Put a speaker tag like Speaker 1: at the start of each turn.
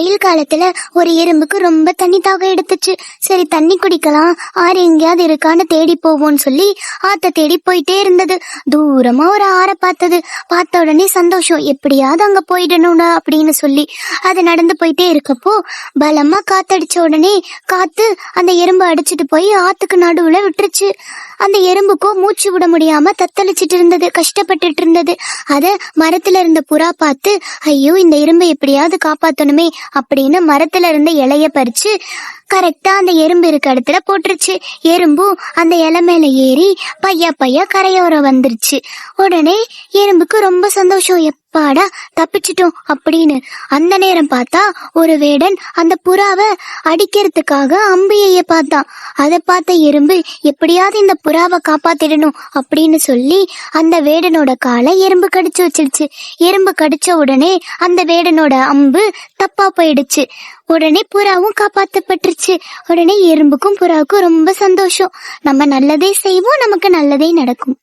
Speaker 1: வெயில் காலத்துல ஒரு எறும்புக்கு ரொம்ப தண்ணி தாகம் எடுத்துச்சு. சரி தண்ணி குடிக்கலாம். ஆறு எங்கேயாவது இருக்கான்னு தேடி போவோம்னு சொல்லி ஆத்த தேடி போயிட்டே இருந்தது. தூரமா ஒரு ஆறை பார்த்தது. பார்த்த உடனே சந்தோஷம். எப்படியாவது அங்க போயிடணும்டா அப்படின்னு சொல்லி. அது நடந்து போயிட்டே இருக்கப்போ பலமா காத்தடிச்ச உடனே காத்து அந்த எறும்பு அடிச்சிட்டு போய் ஆத்துக்கு நடுவுல விட்டுருச்சு. அந்த எறும்புக்கோ மூச்சு விட முடியாம தத்தளிச்சிட்டு இருந்தது கஷ்டப்பட்டுட்டு இருந்தது. அத மரத்துல இருந்த புறா பார்த்து ஐயோ இந்த எறும்பை எப்படியாவது காப்பாத்தணுமே அப்படின்னு மரத்துல இருந்த இலைய பறிச்சு கரெக்டா அந்த எறும்பு இருக்க இடத்துல போட்டுருச்சு. எறும்பும் அந்த இலை மேல ஏறி பையா பையா கரையோரம் வந்துருச்சு. உடனே எறும்புக்கு ரொம்ப சந்தோஷம். எப்பாடா தப்பிச்சிட்டோம் அப்படின்னு அந்த நேரம் பார்த்தா ஒரு வேடன் அந்த புறாவை அடிக்கிறதுக்காக அம்பியைய பார்த்தான். அதை பார்த்த எறும்பு எப்படியாவது இந்த புறாவை காப்பாத்திடணும் அப்படின்னு சொல்லி அந்த வேடனோட காலை எறும்பு கடிச்சு வச்சிருச்சு. எறும்பு கடிச்ச உடனே அந்த வேடனோட அம்பு தப்பா போயிடுச்சு. உடனே புறாவும் காப்பாத்தப்பட்டுருச்சு. உடனே எறும்புக்கும் புறாவுக்கும் ரொம்ப சந்தோஷம். நம்ம நல்லதே செய்வோம் நமக்கு நல்லதே நடக்கும்.